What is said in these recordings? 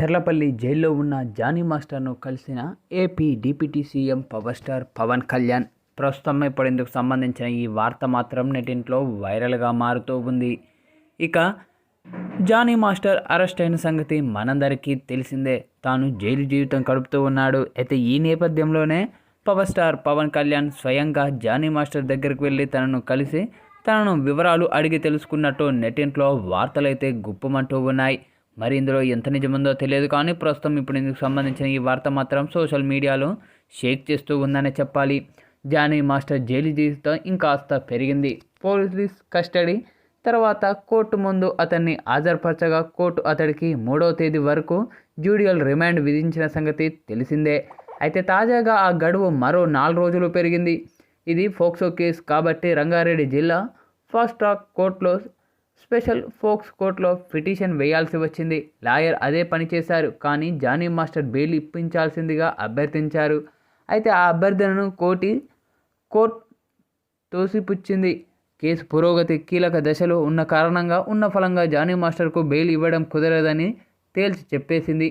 చెర్లపల్లి జైల్లో ఉన్న జానీ మాస్టర్ను కలిసిన AP deputy CM power star Pawan Kalyan ప్రస్తుతం ఇప్పుడు సంబంధించిన ఈ వార్త మాత్రం నెటింట్లో వైరల్గా మారుతూ ఉంది. ఇక జానీ మాస్టర్ అరెస్ట్ అయిన సంగతి మనందరికీ తెలిసిందే. తాను జైలు జీవితం గడుపుతూ ఉన్నాడు. అయితే ఈ నేపథ్యంలోనే పవర్ స్టార్ పవన్ కళ్యాణ్ స్వయంగా జానీ మాస్టర్ దగ్గరికి వెళ్ళి తనను కలిసి తనను వివరాలు అడిగి తెలుసుకున్నట్టు నెటింట్లో వార్తలైతే గుప్పమంటూ ఉన్నాయి. మరి ఇందులో ఎంత నిజముందో తెలియదు కానీ ప్రస్తుతం ఇప్పుడు ఇందుకు సంబంధించిన ఈ వార్త మాత్రం సోషల్ మీడియాలో షేక్ చేస్తూ ఉందనే చెప్పాలి. జానీ మాస్టర్ జైలు జీవితం ఇంకాస్త పెరిగింది. పోలీస్ కస్టడీ తర్వాత కోర్టు ముందు అతన్ని హాజరుపరచగా కోర్టు అతడికి మూడవ తేదీ వరకు జ్యూడియల్ రిమాండ్ విధించిన సంగతి తెలిసిందే. అయితే తాజాగా ఆ గడువు మరో నాలుగు రోజులు పెరిగింది. ఇది ఫోక్సో కేసు కాబట్టి రంగారెడ్డి జిల్లా ఫాస్ట్ ట్రాక్ కోర్టులో స్పెషల్ ఫోక్స్ కోర్టులో పిటిషన్ వేయాల్సి వచ్చింది. లాయర్ అదే పని చేశారు. కానీ జానీ మాస్టర్ బెయిల్ ఇప్పించాల్సిందిగా అభ్యర్థించారు. అయితే ఆ అభ్యర్థనను కోటి కోర్ట్ తోసిపుచ్చింది. కేసు పురోగతి కీలక దశలో ఉన్న కారణంగా ఉన్న ఫలంగా జానీ మాస్టర్కు బెయిల్ ఇవ్వడం కుదరదని తేల్చి చెప్పేసింది.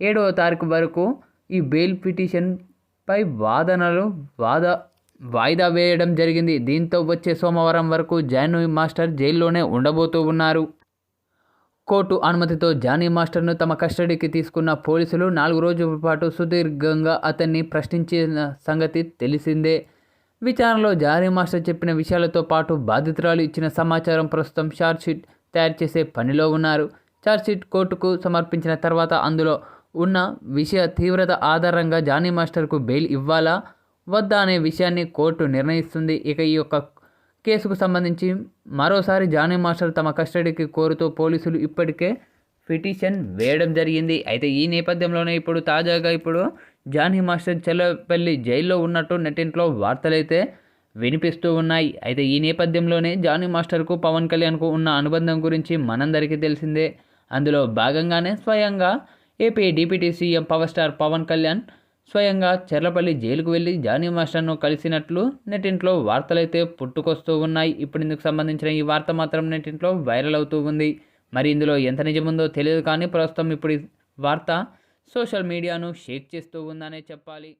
ఏడవ తారీఖు వరకు ఈ బెయిల్ పిటిషన్పై వాదనలు వాద వాయిదా వేయడం జరిగింది. దీంతో వచ్చే సోమవారం వరకు జానీ మాస్టర్ జైల్లోనే ఉండబోతూ ఉన్నారు. కోర్టు అనుమతితో జానీ మాస్టర్ను తమ కస్టడీకి తీసుకున్న పోలీసులు నాలుగు రోజుల పాటు సుదీర్ఘంగా అతన్ని ప్రశ్నించిన సంగతి తెలిసిందే. విచారణలో జానీ మాస్టర్ చెప్పిన విషయాలతో పాటు బాధితురాలు ఇచ్చిన సమాచారం ప్రస్తుతం షార్ట్షీట్ తయారు చేసే పనిలో ఉన్నారు. ఛార్జ్షీట్ కోర్టుకు సమర్పించిన తర్వాత అందులో ఉన్న విషయ తీవ్రత ఆధారంగా జానీ మాస్టర్కు బెయిల్ ఇవ్వాలా? వద్దా అనే విషయాన్ని కోర్టు నిర్ణయిస్తుంది. ఇక ఈ యొక్క కేసుకు సంబంధించి మరోసారి జానీ మాస్టర్ తమ కస్టడీకి కోరుతూ పోలీసులు ఇప్పటికే పిటిషన్ వేయడం జరిగింది. అయితే ఈ నేపథ్యంలోనే ఇప్పుడు తాజాగా ఇప్పుడు జానీ మాస్టర్ చెల్లపల్లి జైల్లో ఉన్నట్టు నెట్టింట్లో వార్తలైతే వినిపిస్తూ ఉన్నాయి. అయితే ఈ నేపథ్యంలోనే జానీ మాస్టర్కు పవన్ కళ్యాణ్కు ఉన్న అనుబంధం గురించి మనందరికీ తెలిసిందే. అందులో భాగంగానే స్వయంగా AP deputy CM power star Pawan Kalyan స్వయంగా చెర్లపల్లి జైలుకు వెళ్ళి జానీ మాస్టర్ను కలిసినట్లు నెటింట్లో వార్తలైతే పుట్టుకొస్తూ ఉన్నాయి. ఇప్పుడు ఇందుకు సంబంధించిన ఈ వార్త మాత్రం నెటింట్లో వైరల్ అవుతూ ఉంది. మరి ఇందులో ఎంత నిజముందో తెలియదు కానీ ప్రస్తుతం ఇప్పుడు వార్త సోషల్ మీడియాను షేక్ చేస్తూ ఉందనే చెప్పాలి.